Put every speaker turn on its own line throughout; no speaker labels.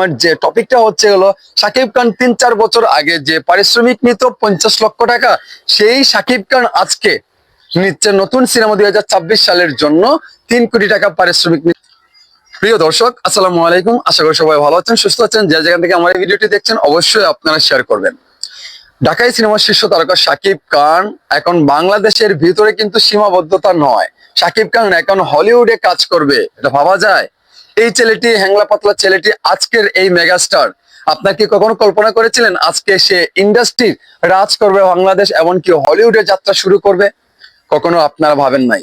আমার যে টপিকটা হচ্ছে হলো, সাকিব খান তিন চার বছর আগে যে পারিশ্রমিক নিত পঞ্চাশ লক্ষ টাকা, সেই সাকিব খান আজকে নিচ্ছে নতুন সিনেমা দুই হাজার সালের জন্য তিন কোটি টাকা পারিশ্রমিক। প্রিয় দর্শক, আসসালামু আলাইকুম। আশা করি সবাই ভালো আছেন, সুস্থ আছেন। যে যেখান থেকে আমার এই ভিডিওটি দেখছেন, অবশ্যই আপনারা শেয়ার করবেন। ঢাকাই সিনেমার শীর্ষ তারকা সাকিব খান এখন বাংলাদেশের ভিতরে কিন্তু সীমাবদ্ধতা নয়। সাকিব খান এখন হলিউডে কাজ করবে, এটা ভাবা যায়? এই ছেলেটি, হ্যাংলা পাতলা ছেলেটি আজকের এই মেগাস্টার। আপনার কি কখনো কল্পনা করেছিলেন আজকে সে ইন্ডাস্ট্রি রাজ করবে বাংলাদেশ, এমনকি হলিউডে যাত্রা শুরু করবে? কখনো আপনারা ভাবেন নাই।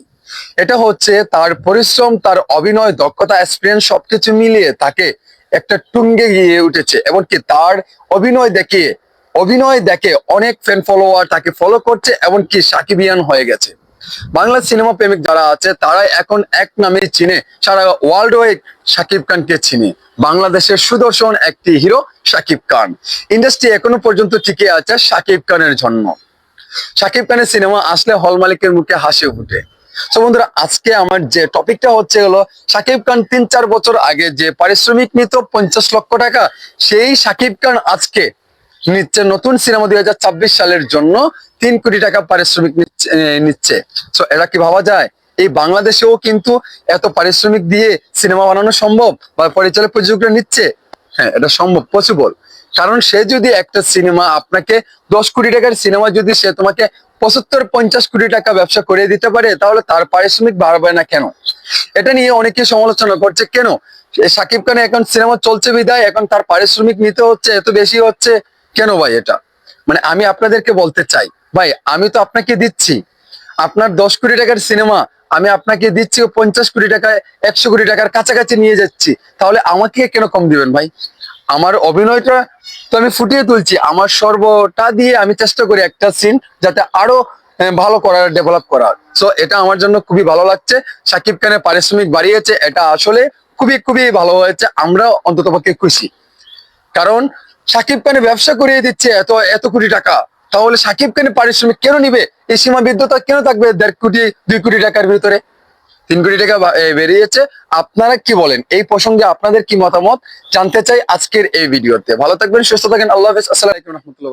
এটা হচ্ছে তার পরিশ্রম, তার অভিনয়, দক্ষতা এক্সপিরিয়েন্স সবকিছু মিলিয়ে তাকে একটা টুঙ্গে গিয়ে উঠেছে। এমনকি তার অভিনয় দেখিয়ে অভিনয় দেখে অনেক ফ্যান ফলোয়ার তাকে ফলো করছে, এমনকি সাকিবিয়ান হয়ে গেছে। বাংলা সিনেমা প্রেমিক যারা আছে তারা এখন এক নামে চিনে। সারা ওয়ার্ল্ড ওয়াইড সাকিব খানকে চিনে। বাংলাদেশের সুদর্শন একটি হিরো সাকিব খান। ইন্ডাস্ট্রি এখনও পর্যন্ত টিকে আছে সাকিব খানের জন্য। সাকিব খানের সিনেমা আসলে হল মালিকের মুখে হাসি ফুটে। তো বন্ধুরা, আজকে আমার যে টপিকটা হচ্ছে হলো সাকিব খান তিন চার বছর আগে যে পারিশ্রমিক নিত পঞ্চাশ লক্ষ টাকা, সেই সাকিব খান আজকে নিচ্ছে, নতুন সিনেমা দুই হাজার ছাব্বিশ সালের জন্য তিন কোটি টাকা পারিশ্রমিক নিচ্ছে- তো এটা কি ভাবা যায়? এই বাংলাদেশেও কিন্তু এত পারিশ্রমিক দিয়ে সিনেমা বানানো সম্ভব বা পরিচালক প্রযোজকরা নিচ্ছে? হ্যাঁ এটা সম্ভব পসিবল কারণ সে যদি একটা সিনেমা আপনাকে দশ কোটি টাকার সিনেমা যদি সে তোমাকে পঁচাত্তর, পঞ্চাশ কোটি টাকা ব্যবসা করে দিতে পারে, তাহলে তার পারিশ্রমিক বাড়বে না কেন? এটা নিয়ে অনেকে সমালোচনা করছে, কেন? সাকিব খান এখন সিনেমা চলছে বিদায়, এখন তার পারিশ্রমিক নিতে হচ্ছে, এত বেশি হচ্ছে। কেন ভাই এটা? মানে আমি আপনাদেরকে বলতে চাই, ভাই, আমি তো আপনাকে দিচ্ছি। আপনার দশ কোটি টাকার সিনেমা আমি আপনাকে দিচ্ছি পঞ্চাশ কোটি টাকায় একশো কোটি টাকার কাছাকাছি নিয়ে যাচ্ছি। তাহলে আমাকে কেন কম দিবেন ভাই? আমার অভিনয়টা তো আমি ফুটিয়ে তুলছি। আমার সর্বটা দিয়ে আমি চেষ্টা করি একটা সিন যাতে আরও ভালো করার ডেভেলপ করার। সো এটা আমার জন্য খুবই ভালো লাগছে। সাকিব খানের পারিশ্রমিক বাড়িয়েছে। এটা আসলে খুবই খুবই ভালো হয়েছে। আমরা অন্তত পক্ষে খুশি। কারণ সাকিব খানের ব্যবসা করিয়ে দিচ্ছে এত এত কোটি টাকা। তাহলে সাকিব খানের পারিশ্রমিক কেন নিবে? এই সীমাবদ্ধতা কেন থাকবে দেড় কোটি, দুই কোটি টাকার ভিতরে? তিন কোটি টাকা বেরিয়েছে। আপনারা কি বলেন? এই প্রসঙ্গে আপনাদের কি মতামত? জানতে চাই আজকের এই ভিডিওতে। ভালো থাকবেন, সুস্থ থাকেন। আল্লাহ হাফিজ। আসসালামাইকুম রহমতুল্লাহ